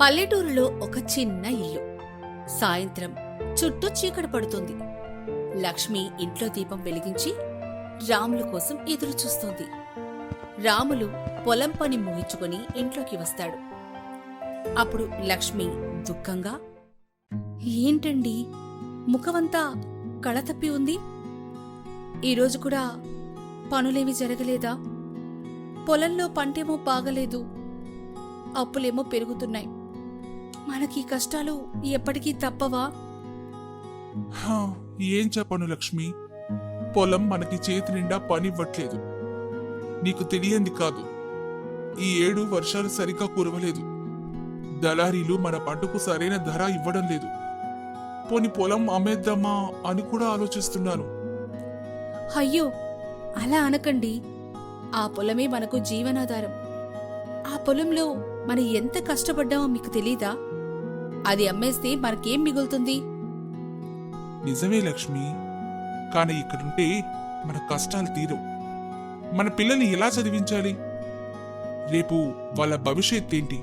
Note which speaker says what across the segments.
Speaker 1: పల్లెటూరులో ఒక చిన్న ఇల్లు. సాయంత్రం చుట్టూ చీకటి పడుతుంది. లక్ష్మి ఇంట్లో దీపం వెలిగించి రాములు కోసం ఎదురు చూస్తోంది. రాములు పొలం పని ముగించుకొని ఇంట్లోకి వస్తాడు. అప్పుడు లక్ష్మి దుఃఖంగా ఏంటండి? ముఖమంతా కళతప్పి ఉంది. ఈరోజు కూడా పనులేమి జరగలేదా? పొలంలో పంటేమో బాగలేదు. అప్పులేమో పెరుగుతున్నాయి. మనకి కష్టాలు ఎప్పటికీ తప్పవా?
Speaker 2: హా, ఏం చెప్పను లక్ష్మి? పొలం మనకి చేతి నిండా పనివ్వట్లేదు. నీకు తెలియంది కాదు. ఈ ఏడు వర్షాలు సరిగ్గా కురవలేదు. దళారీలు మన పంటకు సరైన ధర ఇవ్వడం లేదు. పోని పొలం అమ్మేద్దామా అని కూడా ఆలోచిస్తున్నాను.
Speaker 1: అయ్యో అలా అనకండి. ఆ పొలమే మనకు జీవనాధారం. ఆ పొలంలో మనం ఎంత కష్టపడ్డామో మీకు తెలీదా? అది అమ్మేస్తే మనకేం మిగులుతుంది?
Speaker 2: నిజమే లక్ష్మి. కానీ ఇక్కడుంటే మన కష్టాలు తీరవు. మన పిల్లల్ని ఎలా చదివించాలి? రేపు వాళ్ళ భవిష్యత్ ఏంటి?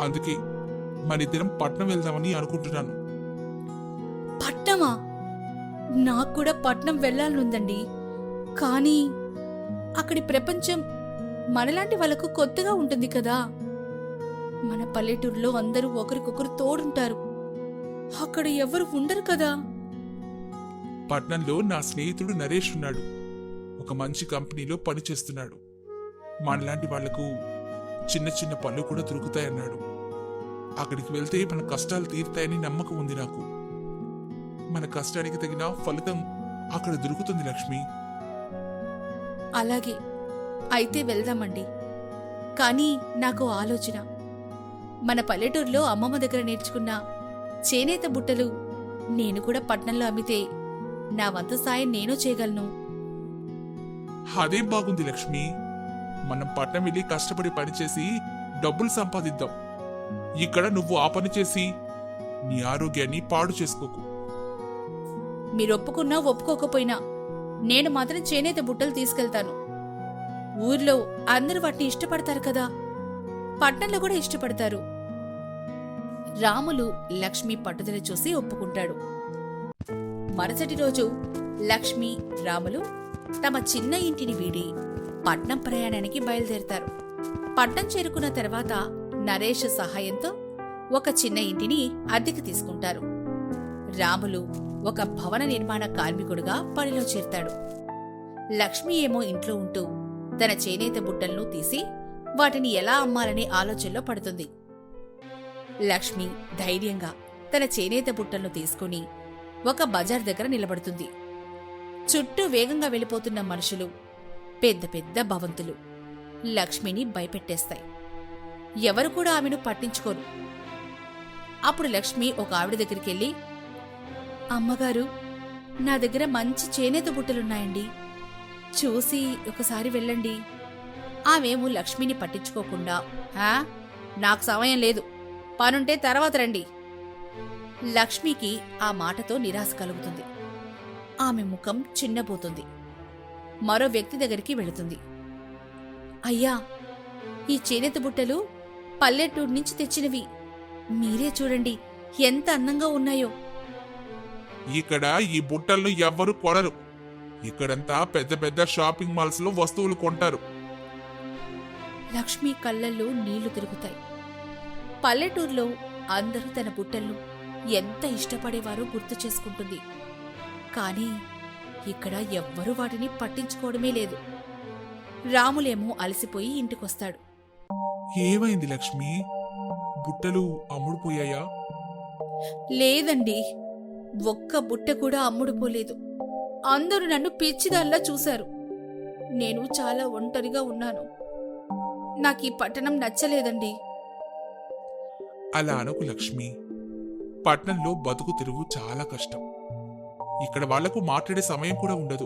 Speaker 2: అందుకే మనిద్దరం పట్నం వెళ్దామని అనుకుంటున్నాను.
Speaker 1: పట్నమా? నాకు కూడా పట్నం వెళ్ళాలనుందండి. కానీ అక్కడి ప్రపంచం మనలాంటి వాళ్ళకు కొత్తగా ఉంటుంది కదా. మన పల్లెటూరులో అందరూ ఒకరికొకరు తోడుంటారు. అక్కడ ఎవరు ఉండరు కదా.
Speaker 2: పట్నంలో నా స్నేహితుడు నరేష్ ఉన్నాడు. ఒక మంచి కంపెనీలో పనిచేస్తున్నాడు. మనలాంటి వాళ్ళకు చిన్న చిన్న పనులు కూడా దొరుకుతాయన్నాడు. అక్కడికి వెళ్తే మన కష్టాలు తీరుతాయని నమ్మకం ఉంది నాకు. మన కష్టానికి తగిన ఫలితం అక్కడ దొరుకుతుంది లక్ష్మి.
Speaker 1: అలాగే అయితే వెళ్దామండి. కానీ నాకు ఆలోచన. మన పల్లెటూరులో అమ్మమ్మ దగ్గర నేర్చుకున్న చేనేత బుట్టలు నేను కూడా పట్నంలో అమ్మితే నా వంతు సాయం నేను చేయగలను.
Speaker 2: అదేం బాగుంది లక్ష్మి? మనం పట్నం వెళ్ళి కష్టపడి పనిచేసి డబ్బులు సంపాదిద్దాం. ఇక్కడ నువ్వు ఆ పని చేసి నీ ఆరోగ్యాన్ని పాడు చేసుకోకు.
Speaker 1: మీరు ఒప్పుకున్నా ఒప్పుకోకపోయినా నేను మాత్రం చేనేత బుట్టలు తీసుకెళ్తాను. ఊర్లో అందరూ వాటిని ఇష్టపడతారు కదా? పట్నంలో కూడా ఇష్టపడతారు. రాములు లక్ష్మి పట్టుదల చూసి ఒప్పుకుంటాడు. మరుసటి రోజు లక్ష్మి రాములు తమ చిన్న ఇంటిని వీడి పట్నం ప్రయాణానికి బయలుదేరతారు. పట్నం చేరుకున్న తర్వాత నరేష్ సహాయంతో ఒక చిన్న ఇంటిని అద్దెకి తీసుకుంటారు. రాములు ఒక భవన నిర్మాణ కార్మికుడుగా పనిలో చేరతాడు. లక్ష్మి ఏమో ఇంట్లో ఉంటూ తన చేనేత బుట్టలను తీసి వాటిని ఎలా అమ్మాలనే ఆలోచనలో పడుతుంది. లక్ష్మి ధైర్యంగా తన చేనేత బుట్టలను తీసుకుని ఒక బజార్ దగ్గర నిలబడుతుంది. చుట్టూ వేగంగా వెళ్ళిపోతున్న మనుషులు పెద్ద పెద్ద భవంతులు లక్ష్మిని భయపెట్టేస్తాయి. ఎవరు కూడా ఆమెను పట్టించుకోరు. అప్పుడు లక్ష్మి ఒక ఆవిడ దగ్గరికి వెళ్ళి అమ్మగారు నా దగ్గర మంచి చేనేత బుట్టలున్నాయండి. చూసి ఒకసారి వెళ్ళండి. ఆమెము లక్ష్మిని పట్టించుకోకుండా హా నాకు సమయం లేదు. పనుంటే తర్వాత రండి. లక్ష్మికి ఆ మాటతో నిరాశ కలుగుతుంది. ఆమె ముఖం చిన్నబోతుంది. మరో వ్యక్తి దగ్గరికి వెళుతుంది. అయ్యా ఈ చేనేత బుట్టలు పల్లెటూరు నుంచి తెచ్చినవి. మీరే చూడండి ఎంత అందంగా ఉన్నాయో.
Speaker 2: ఇక్కడ ఈ బుట్టలను ఎవ్వరు కొనరు. ఇక్కడంతా పెద్ద పెద్ద షాపింగ్ మాల్స్లో వస్తువులు కొంటారు.
Speaker 1: లక్ష్మి కళ్ళల్లో నీళ్ళు తిరుగుతాయి. పల్లెటూరులో అందరూ తన బుట్టలను ఎంత ఇష్టపడేవారో గుర్తు చేసుకుంటుంది. కానీ ఇక్కడ ఎవ్వరూ వాటిని పట్టించుకోవడమే లేదు. రాములేమో అలసిపోయి ఇంటికొస్తాడు.
Speaker 2: ఏమైంది లక్ష్మి? బుట్టలు అమ్ముడుపోయాయా?
Speaker 1: లేదండి. ఒక్క బుట్ట కూడా అమ్ముడుపోలేదు. అందరూ నన్ను పిచ్చిదాల్లా చూశారు. నేను చాలా ఒంటరిగా ఉన్నాను. నాకు ఈ పట్టణం నచ్చలేదండి.
Speaker 2: అలా అనకు లక్ష్మి. పట్నంలో బతుకు తిరుగు చాలా కష్టం. ఇక్కడ వాళ్ళకు మాట్లాడే సమయం కూడా ఉండదు.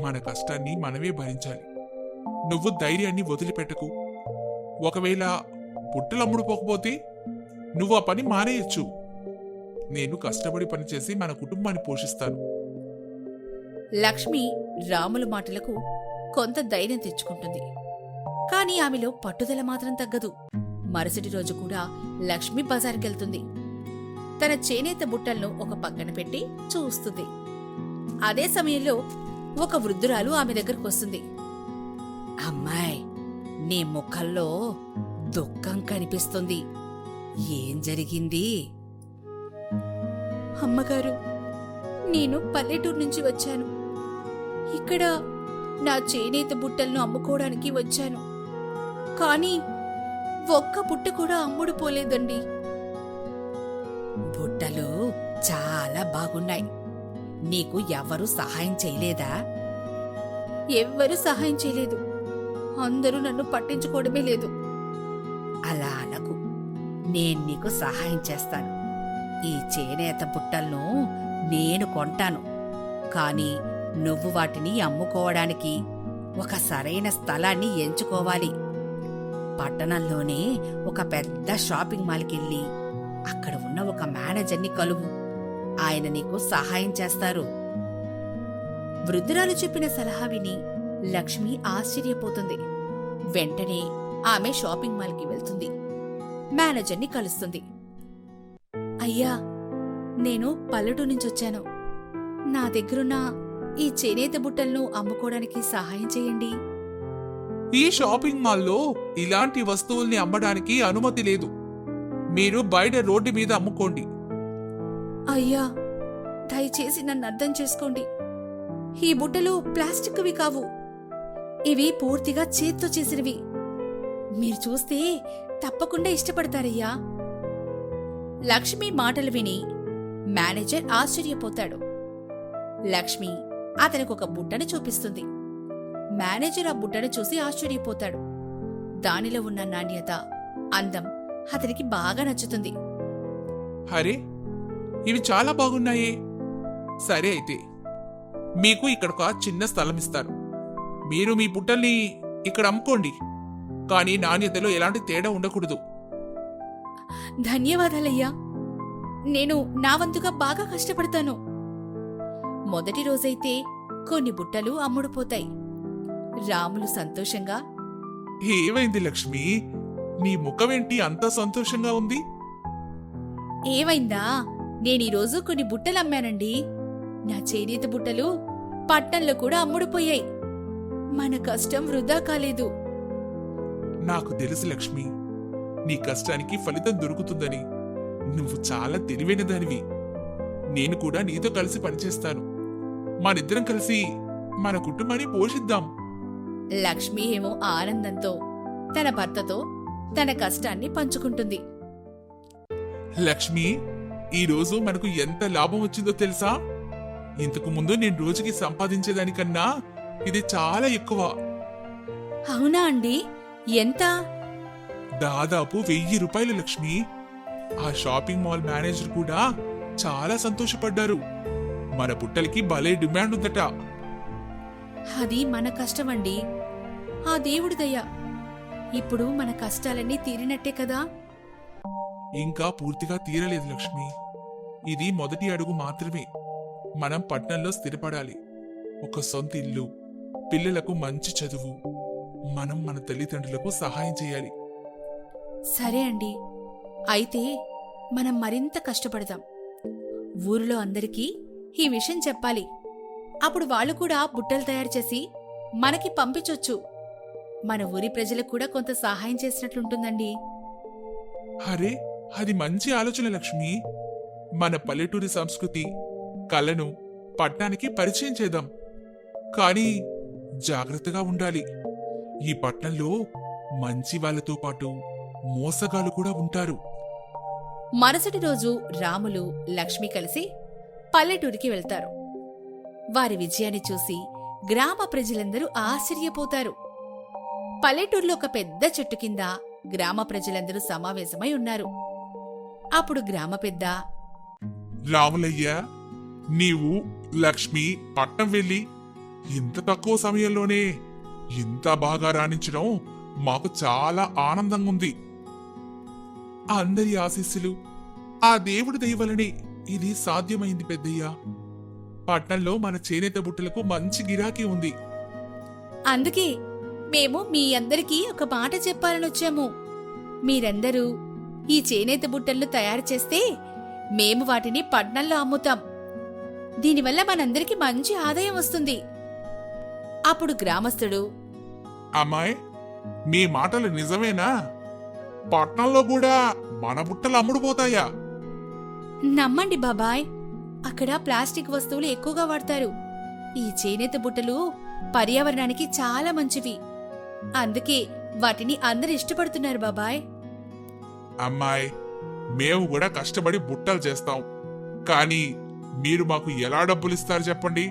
Speaker 2: మన కష్టాన్ని మనమే భరించాలి. నువ్వు ధైర్యాన్ని వదిలిపెట్టకు. ఒకవేళ పుట్టలమ్ముడుపోకపోతే నువ్వు ఆ పని మానేయచ్చు. నేను కష్టపడి పనిచేసి మన కుటుంబాన్ని పోషిస్తాను.
Speaker 1: లక్ష్మి రాముల మాటలకు కొంత ధైర్యం తెచ్చుకుంటుంది. కానీ ఆమెలో పట్టుదల మాత్రం తగ్గదు. మరుసటి రోజు కూడా లక్ష్మి బజార్కెళ్తుంది. తన చేనేత బుట్టలను ఒక పక్కన పెట్టి చూస్తుంది. అదే సమయంలో ఒక వృద్ధురాలు ఆమె దగ్గరకు వస్తుంది. అమ్మాయి నీ ముఖంలో దుఃఖం కనిపిస్తుంది. ఏం జరిగింది? అమ్మగారు నేను పల్లెటూరు నుంచి వచ్చాను. ఇక్కడ నా చేనేత బుట్టలను అమ్ముకోవడానికి వచ్చాను. కానీ ఒక్క బుట్ట కూడా అమ్ముడు పోలేదండి. బుట్టలు చాలా బాగున్నాయి. నీకు ఎవరు సహాయం చేయలేదా? ఎవ్వరూ సహాయం చేయలేదు. అందరూ నన్ను పట్టించుకోవడమే లేదు. అలా అనకు. నేను నీకు సహాయం చేస్తాను. ఈ చేనేత బుట్టలను నేను కొంటాను. కానీ నువ్వు వాటిని అమ్ముకోవడానికి ఒక సరైన స్థలాన్ని ఎంచుకోవాలి. పట్టణంలోనే ఒక పెద్ద షాపింగ్ మాల్కెళ్ళి అక్కడ ఉన్న ఒక మేనేజర్ని కలువు. ఆయన నీకు సహాయం చేస్తారు. వృద్ధురాలు చెప్పిన సలహా విని లక్ష్మి ఆశ్చర్యపోతుంది. వెంటనే ఆమె షాపింగ్ మాల్కి వెళ్తుంది. మేనేజర్ని కలుస్తుంది. అయ్యా నేను పల్లెటూరు నుంచి వచ్చాను. నా దగ్గరున్న ఈ చేనేత బుట్టలను అమ్ముకోవడానికి సహాయం చేయండి.
Speaker 2: ఈ షాపింగ్ మాల్లో ఇలాంటి వస్తువుల్ని అమ్మడానికి అనుమతి లేదు. మీరు బయట రోడ్డు మీద అమ్ముకోండి.
Speaker 1: అయ్యా దయచేసి నన్ను అర్థం చేసుకోండి. ఈ బుట్టలు ప్లాస్టిక్వి కావు. ఇవి పూర్తిగా చేత్తో చేసినవి. మీరు చూస్తే తప్పకుండా ఇష్టపడతారయ్యా. లక్ష్మి మాటలు విని మేనేజర్ ఆశ్చర్యపోతాడు. లక్ష్మి అతనికి ఒక బుట్టను చూపిస్తుంది. మేనేజర్ ఆ బుట్టను చూసి ఆశ్చర్యపోతాడు. దానిలో ఉన్న నాణ్యత అందం అతనికి బాగా నచ్చుతుంది.
Speaker 2: అరే ఇవి చాలా బాగున్నాయే. సరే అయితే మీకు ఇక్కడ ఒక చిన్న స్థలం ఇస్తాను మీరు మీ బుట్టల్ని ఇక్కడ అమ్ముకోండి. కానీ నాణ్యతలో ఎలాంటి తేడా ఉండకూడదు.
Speaker 1: ధన్యవాదాలయ్యా. నేను నా వంతుగా బాగా కష్టపడతాను. మొదటి రోజైతే కొన్ని బుట్టలు అమ్ముడుపోతాయి. రాములు సంతోషంగా
Speaker 2: ఏమైంది లక్ష్మి? నీ ముఖమేంటి అంత సంతోషంగా ఉంది?
Speaker 1: ఏమైందా? నేనీరోజు కొన్ని బుట్టలు అమ్మానండి. నా చేనేత బుట్టలు పట్టణంలో కూడా అమ్ముడుపోయాయి. మన కష్టం వృధా కాలేదు.
Speaker 2: నాకు తెలుసు లక్ష్మి నీ కష్టానికి ఫలితం దొరుకుతుందని. నువ్వు చాలా తెలివైన దానివి. నేను కూడా నీతో కలిసి పనిచేస్తాను. మనిద్దరం కలిసి మన కుటుంబాన్ని పోషిద్దాం.
Speaker 1: లక్ష్మి ఏమో ఆనందంతో తన భర్తతో తన కష్టాన్ని పంచుకుంటుంది.
Speaker 2: లక్ష్మి ఈ రోజు మనకు ఎంత లాభం వచ్చిందో తెలుసా? ఇంతకు ముందు నేను రోజుకి సంపాదించేదానికన్నా ఇది చాలా ఎక్కువ.
Speaker 1: అవునా అండి? ఎంత?
Speaker 2: దాదాపు వెయ్యి రూపాయలు లక్ష్మి. ఆ షాపింగ్ మాల్ మేనేజర్ కూడా చాలా సంతోషపడ్డారు. మన బుట్టలకి భలే డిమాండ్ ఉందట.
Speaker 1: అది మన కష్టమండి. ఆ దేవుడి దయ. ఇప్పుడు మన కష్టాలన్నీ తీరినట్టే కదా?
Speaker 2: ఇంకా పూర్తిగా తీరలేదు లక్ష్మి. ఇది మొదటి అడుగు మాత్రమే. మనం పట్నంలో స్థిరపడాలి. ఒక సొంత ఇల్లు పిల్లలకు మంచి చదువు. మనం మన తల్లిదండ్రులకు సహాయం చేయాలి.
Speaker 1: సరే అండి. అయితే మనం మరింత కష్టపడదాం. ఊరిలో అందరికీ ఈ విషయం చెప్పాలి. అప్పుడు వాళ్ళు కూడా బుట్టలు తయారు చేసి మనకి పంపించొచ్చు. మన ఊరి ప్రజలకు కూడా కొంత సహాయం చేసినట్లుంటుందండి.
Speaker 2: అరే అది మంచి ఆలోచన లక్ష్మి. మన పల్లెటూరి సంస్కృతి కళను పట్టణానికి పరిచయం చేద్దాం. కానీ జాగ్రత్తగా ఉండాలి. ఈ పట్నంలో మంచి వాళ్ళతో పాటు మోసగాళ్ళు కూడా ఉంటారు.
Speaker 1: మరుసటి రోజు రాములు లక్ష్మి కలిసి పల్లెటూరికి వెళ్తారు. వారి విజయాన్ని చూసి గ్రామ ప్రజలందరూ ఆశ్చర్యపోతారు. పల్లెటూరులో ఒక పెద్ద చెట్టు కింద గ్రామ ప్రజలందరూ సమావేశమై ఉన్నారు. అప్పుడు గ్రామ పెద్ద
Speaker 2: రాములయ్య నీవు లక్ష్మి పట్నం వెళ్ళి ఇంత తక్కువ సమయంలోనే ఇంత బాగా రాణించడం మాకు చాలా ఆనందంగా ఉంది అందరి ఆశీస్సులు ఆ దేవుడి దయవలనే ఇది సాధ్యమైంది పెద్దయ్య. పట్నంలో మన చేనేత బుట్టలకు మంచి గిరాకీ ఉంది.
Speaker 1: అందుకే మేము మీ అందరికీ ఒక మాట చెప్పాలని వచ్చాము. మీరందరూ ఈ చేనేత బుట్టలను తయారు చేస్తే మేము వాటిని పట్నంలో అమ్ముతాం. దీనివల్ల మనందరికీ మంచి ఆదాయం వస్తుంది. అప్పుడు గ్రామస్తుడు
Speaker 2: అమ్మాయి మీ మాటలు నిజమేనా? పట్నంలో కూడా మన బుట్టలు అమ్ముడుపోతాయా?
Speaker 1: నమ్మండి బాబాయ్. అక్కడ ప్లాస్టిక్ వస్తువులు ఎక్కువగా వాడతారు. ఈ చేనేత బుట్టలు పర్యావరణానికి చాలా మంచివి. అందుకే వాటిని అందరు ఇష్టపడుతున్నారు బాబాయ్.
Speaker 2: అమ్మాయి మేము కూడా కష్టపడి బుట్టలు చేస్తాం. కానీ మీరు మాకు ఎలా డబ్బులు ఇస్తారు చెప్పండి?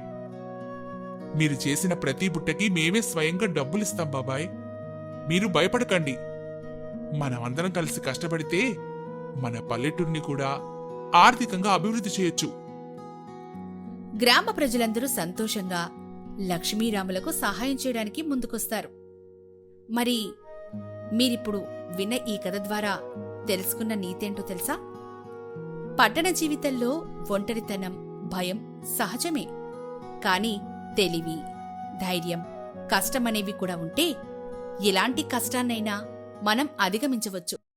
Speaker 2: మీరు చేసిన ప్రతి బుట్టకి మేమే స్వయంగా డబ్బులు ఇస్తాం బాబాయ్. మీరు భయపడకండి. మనమందరం కలిసి కష్టపడితే మన పల్లెటూరిని కూడా ఆర్థికంగా అభివృద్ధి చేయొచ్చు.
Speaker 1: గ్రామ ప్రజలందరూ సంతోషంగా లక్ష్మీరాములకు సహాయం చేయడానికి ముందుకొస్తారు. మరి మీరిప్పుడు విన్న ఈ కథ ద్వారా తెలుసుకున్న నీతేంటో తెలుసా? పట్టణ జీవితంలో ఒంటరితనం భయం సహజమే. కాని తెలివి ధైర్యం కష్టమనేవి కూడా ఉంటే ఎలాంటి కష్టాన్నైనా మనం అధిగమించవచ్చు.